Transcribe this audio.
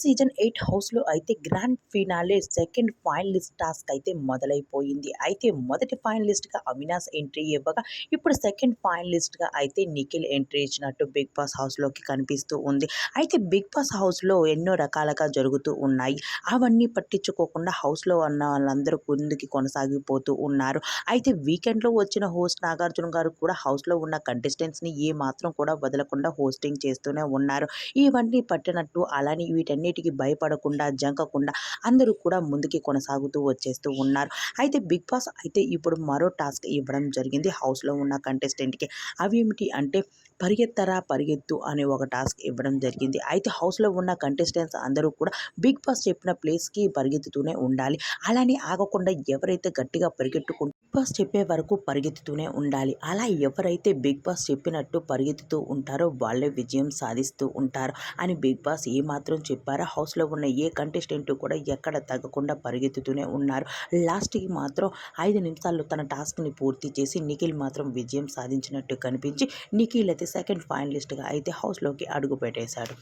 Season eight హౌస్లో అయితే grand finale second finalist task అయితే మొదలైపోయింది. అయితే మొదటి ఫైనలిస్ట్గా అవినాష్ ఎంట్రీ ఇవ్వగా ఇప్పుడు సెకండ్ ఫైనలిస్ట్గా అయితే నిఖిల్ ఎంట్రీ ఇచ్చినట్టు బిగ్ బాస్ హౌస్లోకి కనిపిస్తూ ఉంది. అయితే బిగ్ బాస్ హౌస్లో ఎన్నో రకాలుగా జరుగుతూ ఉన్నాయి. అవన్నీ పట్టించుకోకుండా హౌస్లో ఉన్న వాళ్ళందరూ ముందుకి కొనసాగిపోతూ ఉన్నారు. అయితే వీకెండ్లో వచ్చిన హోస్ట్ నాగార్జున గారు కూడా హౌస్లో ఉన్న కంటెస్టెంట్స్ని ఏ మాత్రం కూడా వదలకుండా హోస్టింగ్ చేస్తూనే ఉన్నారు. ఇవన్నీ పట్టినట్టు అలానే అన్నిటికీ భయపడకుండా జంకకుండా అందరూ కూడా ముందుకి కొనసాగుతూ వచ్చేస్తూ ఉన్నారు. అయితే బిగ్ బాస్ అయితే ఇప్పుడు మరో టాస్క్ ఇవ్వడం జరిగింది. హౌస్లో ఉన్న కంటెస్టెంట్కి అవి ఏమిటి అంటే పరిగెత్తరా పరిగెత్తు అనే ఒక టాస్క్ ఇవ్వడం జరిగింది. అయితే హౌస్లో ఉన్న కంటెస్టెంట్స్ అందరూ కూడా బిగ్ బాస్ చెప్పిన ప్లేస్కి పరిగెత్తుతూనే ఉండాలి. అలానే ఆగకుండా ఎవరైతే గట్టిగా పరిగెట్టుకుంటూ బాస్ చెప్పే వరకు పరిగెత్తుతూనే ఉండాలి. అలా ఎవరైతే బిగ్ బాస్ చెప్పినట్టు పరిగెత్తుతూ ఉంటారో వాళ్ళే విజయం సాధిస్తూ ఉంటారు అని బిగ్ బాస్ ఏమాత్రం చెప్పారో? హౌస్లో ఉన్న ఏ కంటెస్టెంట్ కూడా ఎక్కడ తగ్గకుండా పరిగెత్తుతూనే ఉన్నారు. లాస్ట్కి మాత్రం ఐదు నిమిషాల్లో తన టాస్క్ని పూర్తి చేసి నిఖిల్ మాత్రం విజయం సాధించినట్టు కనిపించి నిఖిల్ అయితే సెకండ్ ఫైనలిస్ట్గా అయితే హౌస్లోకి అడుగు పెట్టేశాడు.